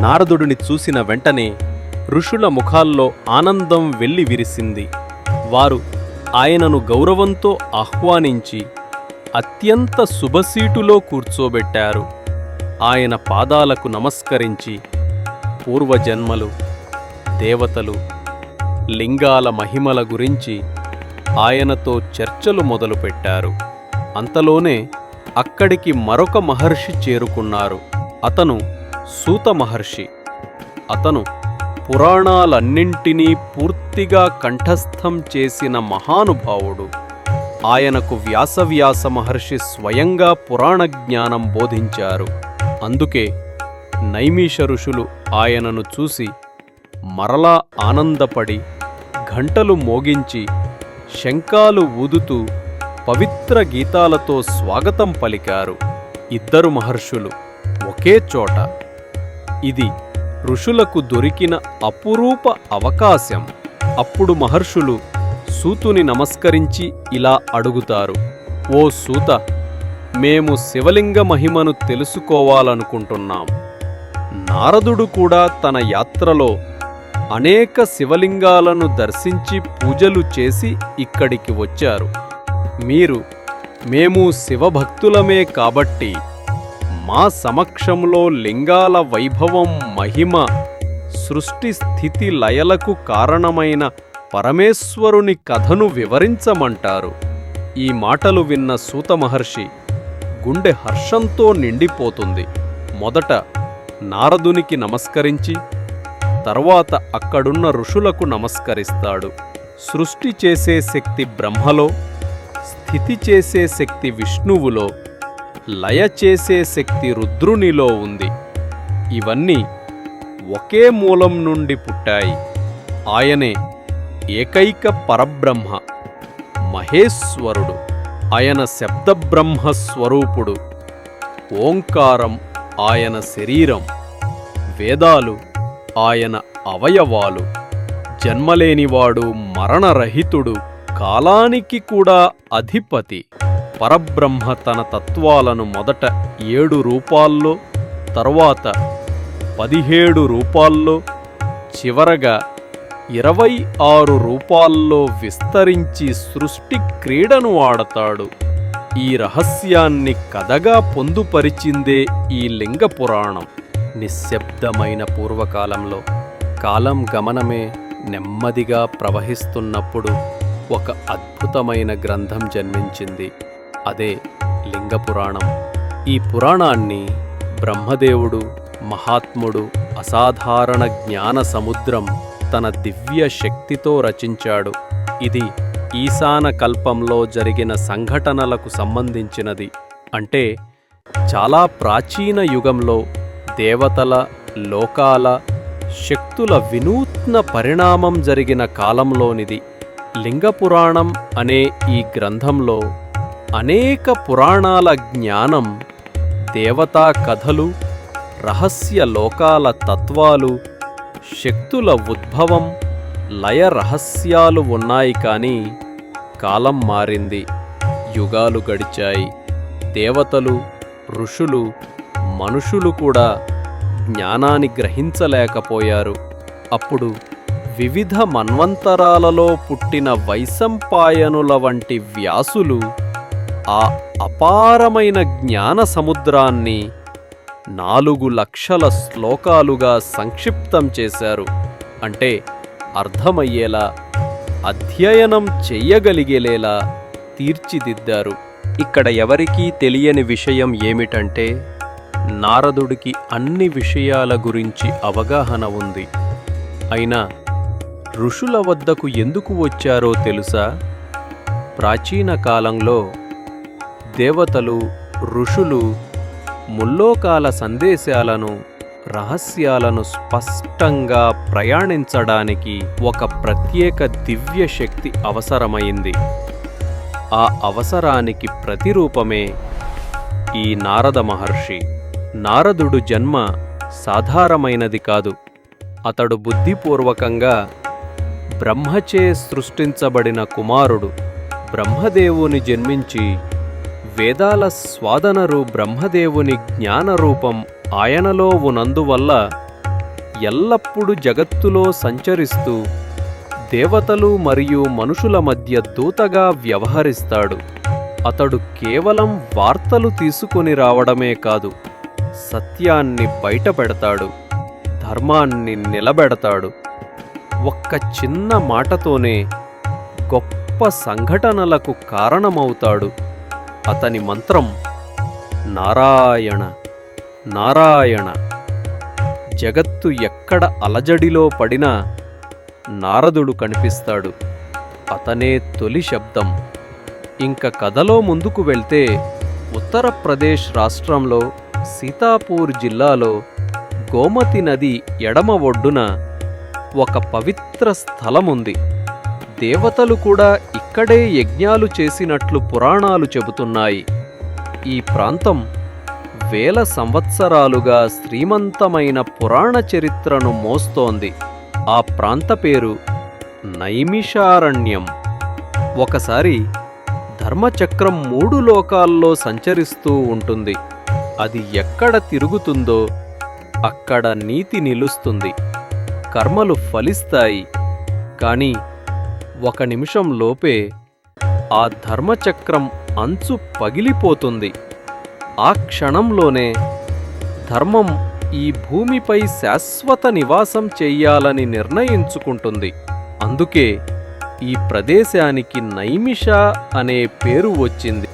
నారదుడిని చూసిన వెంటనే ఋషుల ముఖాల్లో ఆనందం వెళ్ళి విరిసింది. వారు ఆయనను గౌరవంతో ఆహ్వానించి అత్యంత శుభసీటులో కూర్చోబెట్టారు. ఆయన పాదాలకు నమస్కరించి పూర్వజన్మలు దేవతలు లింగాల మహిమల గురించి ఆయనతో చర్చలు మొదలుపెట్టారు. అంతలోనే అక్కడికి మరొక మహర్షి చేరుకున్నారు. అతను సూత మహర్షి. అతను పురాణాలన్నింటినీ పూర్తిగా కంఠస్థం చేసిన మహానుభావుడు. ఆయనకు వ్యాసవ్యాస మహర్షి స్వయంగా పురాణ జ్ఞానం బోధించారు. అందుకే నైమిష ఋషులు ఆయనను చూసి మరలా ఆనందపడి ఘంటలు మోగించి శంఖాలు ఊదుతూ పవిత్ర గీతాలతో స్వాగతం పలికారు. ఇద్దరు మహర్షులు ఒకే చోట ఇది ఋషులకు దొరికిన అపురూప అవకాశం. అప్పుడు మహర్షులు సూతుని నమస్కరించి ఇలా అడుగుతారు ఓ సూత మేము శివలింగ మహిమను తెలుసుకోవాలనుకుంటున్నాం. నారదుడు కూడా తన యాత్రలో అనేక శివలింగాలను దర్శించి పూజలు చేసి ఇక్కడికి వచ్చారు. మీరు మేము శివభక్తులమే కాబట్టి మా సమక్షంలో లింగాల వైభవం మహిమ సృష్టి స్థితి లయలకు కారణమైన పరమేశ్వరుని కథను వివరించమంటారు. ఈ మాటలు విన్న సూత మహర్షి గుండె హర్షంతో నిండిపోతుంది. మొదట నారదునికి నమస్కరించి తర్వాత అక్కడున్న ఋషులకు నమస్కరిస్తాడు. సృష్టి చేసే శక్తి బ్రహ్మలో స్థితి చేసే శక్తి విష్ణువులో లయ చేసే శక్తి రుద్రునిలో ఉంది. ఇవన్నీ ఒకే మూలం నుండి పుట్టాయి. ఆయనే ఏకైక పరబ్రహ్మ మహేశ్వరుడు. ఆయన శబ్దబ్రహ్మ స్వరూపుడు. ఓంకారం ఆయన శరీరం. వేదాలు ఆయన అవయవాలు. జన్మలేనివాడు మరణరహితుడు కాలానికి కూడా అధిపతి. పరబ్రహ్మ తన తత్వాలను మొదట ఏడు రూపాల్లో తరువాత పదిహేడు రూపాల్లో చివరగా ఇరవై ఆరు రూపాల్లో విస్తరించి సృష్టి క్రీడను ఆడతాడు. ఈ రహస్యాన్ని కథగా పొందుపరిచిందే ఈ లింగ పురాణం. నిశ్శబ్దమైన పూర్వకాలంలో కాలం గమనమే నెమ్మదిగా ప్రవహిస్తున్నప్పుడు ఒక అద్భుతమైన గ్రంథం జన్మించింది. అదే లింగ పురాణం ఈ పురాణాన్ని బ్రహ్మదేవుడు మహాత్ముడు అసాధారణ జ్ఞాన సముద్రం తన దివ్య శక్తితో రచించాడు. ఇది ఈశాన కల్పంలో జరిగిన సంఘటనలకు సంబంధించినది. అంటే చాలా ప్రాచీన యుగంలో దేవతల లోకాల శక్తుల వినూత్న పరిణామం జరిగిన కాలంలోనిది. లింగపురాణం అనే ఈ గ్రంథంలో అనేక పురాణాల జ్ఞానం దేవతా కథలు రహస్య లోకాల తత్వాలు శక్తుల ఉద్భవం లయ రహస్యాలు ఉన్నాయి కానీ కాలం మారింది యుగాలు గడిచాయి. దేవతలు ఋషులు మనుషులు కూడా జ్ఞానాన్ని గ్రహించలేకపోయారు. అప్పుడు వివిధ మన్వంతరాలలో పుట్టిన వైశంపాయనుల వంటి వ్యాసులు ఆ అపారమైన జ్ఞాన సముద్రాన్ని నాలుగు లక్షల శ్లోకాలుగా సంక్షిప్తం చేశారు. అంటే అర్థమయ్యేలా అధ్యయనం చెయ్యగలిగేలా తీర్చిదిద్దారు. ఇక్కడ ఎవరికీ తెలియని విషయం ఏమిటంటే నారదుడికి అన్ని విషయాల గురించి అవగాహన ఉంది. అయినా ఋషుల వద్దకు ఎందుకు వచ్చారో తెలుసా? ప్రాచీన కాలంలో దేవతలు ఋషులు ముల్లోకాల సందేశాలను రహస్యాలను స్పష్టంగా ప్రయాణించడానికి ఒక ప్రత్యేక దివ్య శక్తి అవసరమైంది. ఆ అవసరానికి ప్రతిరూపమే ఈ నారద మహర్షి. నారదుడు జన్మ సాధారణమైనది కాదు. అతడు బుద్ధిపూర్వకంగా బ్రహ్మచే సృష్టించబడిన కుమారుడు. బ్రహ్మదేవుని జన్మించి వేదాల స్వాదనరు బ్రహ్మదేవుని జ్ఞానరూపం ఆయనలో ఉన్నందువల్ల ఎల్లప్పుడూ జగత్తులో సంచరిస్తూ దేవతలు మరియు మనుషుల మధ్య దూతగా వ్యవహరిస్తాడు. అతడు కేవలం వార్తలు తీసుకొని రావడమే కాదు సత్యాన్ని బయటపెడతాడు ధర్మాన్ని నిలబెడతాడు. ఒక్క చిన్న మాటతోనే గొప్ప సంఘటనలకు కారణమవుతాడు. అతని మంత్రం నారాయణ నారాయణ. జగత్తు ఎక్కడ అలజడిలో పడినా నారదుడు కనిపిస్తాడు. అతనే తొలి శబ్దం. ఇంక కథలో ముందుకు వెళ్తే ఉత్తరప్రదేశ్ రాష్ట్రంలో సీతాపూర్ జిల్లాలో గోమతి నది ఎడమ ఒడ్డున ఒక పవిత్ర స్థలముంది. దేవతలు కూడా అక్కడే యజ్ఞాలు చేసినట్లు పురాణాలు చెబుతున్నాయి. ఈ ప్రాంతం వేల సంవత్సరాలుగా శ్రీమంతమైన పురాణ చరిత్రను మోస్తోంది. ఆ ప్రాంత పేరు నైమిషారణ్యం. ఒకసారి ధర్మచక్రం మూడు లోకాల్లో సంచరిస్తూ ఉంటుంది. అది ఎక్కడ తిరుగుతుందో అక్కడ నీతి నిలుస్తుంది. కర్మలు ఫలిస్తాయి. కానీ ఒక నిమిషం లోపే ఆ ధర్మచక్రం అంచు పగిలిపోతుంది. ఆ క్షణంలోనే ధర్మం ఈ భూమిపై శాశ్వత నివాసం చెయ్యాలని నిర్ణయించుకుంటుంది. అందుకే ఈ ప్రదేశానికి నైమిష అనే పేరు వచ్చింది.